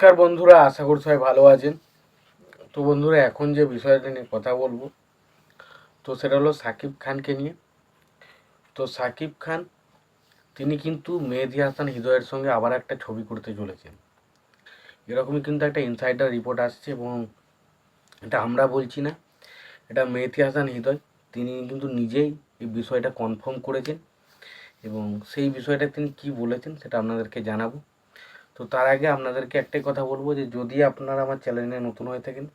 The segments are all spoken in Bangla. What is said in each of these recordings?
নমস্কার বন্ধুরা, আশা করি সবাই ভালো আছেন। তো বন্ধুরা, এখন যে বিষয়টা নিয়ে কথা বলব, তো সেটা হলো সাকিব খানকে নিয়ে। তো সাকিব খান, তিনি কিন্তু মেহেদি হাসান হৃদয়ের সঙ্গে আবার একটা ছবি করতে চলেছেন। এরকমই কিন্তু একটা ইনসাইডার রিপোর্ট আসছে এবং এটা আমরা বলছি না, এটা মেহেদি হাসান হৃদয়। তিনি কিন্তু নিজেই এই বিষয়টা কনফার্ম করেছেন এবং সেই বিষয়টা তিনি কি বলেছেন সেটা আপনাদেরকে জানাব। তো তার আগে আপনাদেরকে একটাই কথা বলব যে, যদি আপনারা আমার চ্যানেলে নতুন হয়ে থাকেন,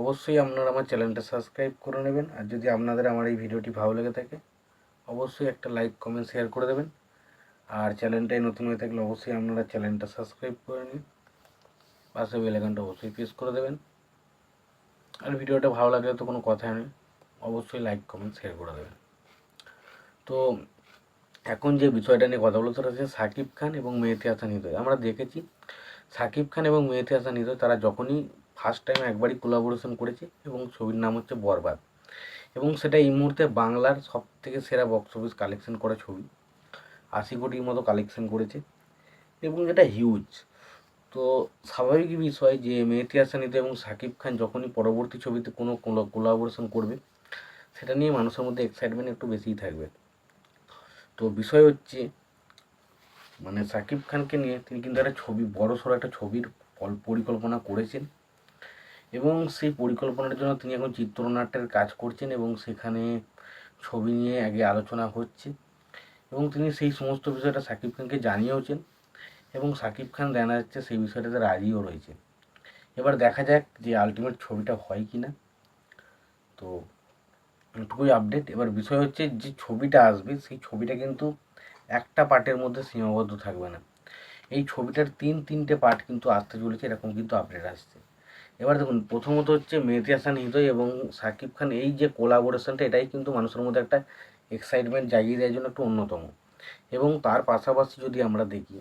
অবশ্যই আপনারা আমার চ্যানেলটা সাবস্ক্রাইব করে নেবেন। আর যদি আপনাদের আমার এই ভিডিওটি ভালো লেগে থাকে, অবশ্যই একটা লাইক কমেন্ট শেয়ার করে দেবেন। আর চ্যানেলটাই নতুন হয়ে থাকলে অবশ্যই আপনারা চ্যানেলটা সাবস্ক্রাইব করে নিন। পাশে বেলাইকনটা অবশ্যই প্রেস করে দেবেন। আর ভিডিওটা ভালো লাগলে তো কোনো কথা নেই অবশ্যই লাইক কমেন্ট শেয়ার করে দেবেন। তো এখন যে বিষয়টা নিয়ে কথা বলতে হচ্ছে সাকিব খান এবং মেহেদি হাসান হৃদয়। আমরা দেখেছি সাকিব খান এবং মেহেদি হাসান হৃদয় তারা যখনই ফার্স্ট টাইম একবারই কোলাবোরেশন করেছে এবং ছবির নাম হচ্ছে বরবাদ। এবং সেটা এই মুহূর্তে বাংলার সব থেকে সেরা বক্স অফিস কালেকশন করা ছবি। আশি কোটির মতো কালেকশন করেছে এবং এটা হিউজ তো স্বাভাবিক বিষয় যে মেহেদি হাসান হৃদয় এবং সাকিব খান যখনই পরবর্তী ছবিতে কোনো কোলাবোরেশন করবে, সেটা নিয়ে মানুষের মধ্যে এক্সাইটমেন্ট একটু বেশিই থাকবে। তো বিষয় হচ্ছে মানে সাকিব খানকে নিয়ে তিনি কিন্তু একটা ছবি বড় সড়ো একটা ছবির পরিকল্পনা করেছেন। এবং সেই পরিকল্পনার জন্য তিনি এখন চিত্রনাট্যের কাজ করছেন এবং সেখানে ছবি নিয়ে আগে আলোচনা হচ্ছে। এবং তিনি সেই সমস্ত বিষয়টা সাকিব খানকে জানিয়েওছেন এবং সাকিব খান জানা যাচ্ছে সেই বিষয়টাতে রাজিও রয়েছে এবার দেখা যাক যে আলটিমেট ছবিটা হয় কি না তো এটুকুই আপডেট এবার বিষয় হচ্ছে যে ছবিটা আসবে, সেই ছবিটা কিন্তু একটা পার্টের মধ্যে সীমাবদ্ধ থাকবে না। এই ছবিটার তিন, তিনটে পার্ট কিন্তু আসতে চলেছে, এরকম কিন্তু আপডেট আসছে। এবার দেখুন, প্রথমত হচ্ছে মেহেদি হাসান হৃদয় এবং সাকিব খান, এই যে কোলাবোরেশনটা এটাই কিন্তু মানুষের মধ্যে একটা এক্সাইটমেন্ট জাগিয়ে দেওয়ার জন্য একটু অন্যতম। এবং তার পাশাপাশি যদি আমরা দেখি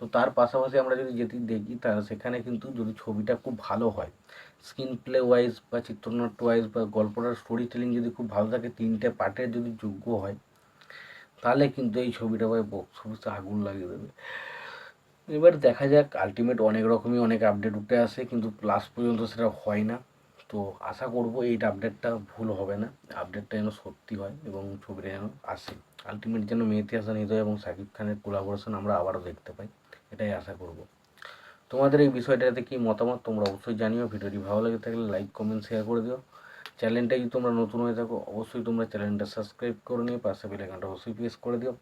তো তার পাশাপাশি আমরা যদি যেটি দেখি, তা সেখানে কিন্তু যদি ছবিটা খুব ভালো হয় স্ক্রিন প্লে ওয়াইজ বা চিত্রনাট্য ওয়াইজ বা গল্পটার স্টোরি টেলিং যদি খুব ভালো থাকে, তিনটে পার্টের যদি যোগ্য হয়, তাহলে কিন্তু এই ছবিটা ভাই বক্স অফিসে আগুন লাগিয়ে দেবে। এবার দেখা যাক আলটিমেট অনেক রকমই অনেক আপডেট উঠে আসে, কিন্তু লাস্ট পর্যন্ত সেটা হয় না। তো আশা করব এই আপডেটটা ভুল হবে না আপডেটটা যেন সত্যি হয় এবং ছবিটা যেন আসে। আলটিমেট যেন মেহেদি হাসান হৃদয় এবং সাকিব খানের কোলাবোরেশন আমরা আবারও দেখতে পাই। এটাই আশা করব। তোমাদের এই বিষয়টাতে কি মতামত তোমরা অবশ্যই জানিও। ভিডিওটি ভালো লেগে থাকলে লাইক কমেন্ট শেয়ার করে দিও। চ্যানেলটা যদি তোমরা নতুন হয়ে থাকো, অবশ্যই তোমরা চ্যানেলটা সাবস্ক্রাইব করে নিয়ে পাশে বেলাইকনটা অবশ্যই প্রেস করে দিও।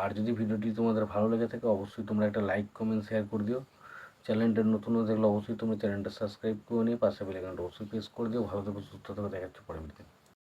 আর যদি ভিডিওটি তোমাদের ভালো লেগে থাকে, অবশ্যই তোমরা একটা লাইক কমেন্ট শেয়ার করে দিও। চ্যানেলটা নতুন হয়ে থাকলে অবশ্যই তোমরা চ্যানেলটা সাবস্ক্রাইব করে নিয়ে পাশে বেলাইকনটা অবশ্যই প্রেস করে দিও। ভালো থেকো, সুস্থ থেকো। দেখাচ্ছে পরে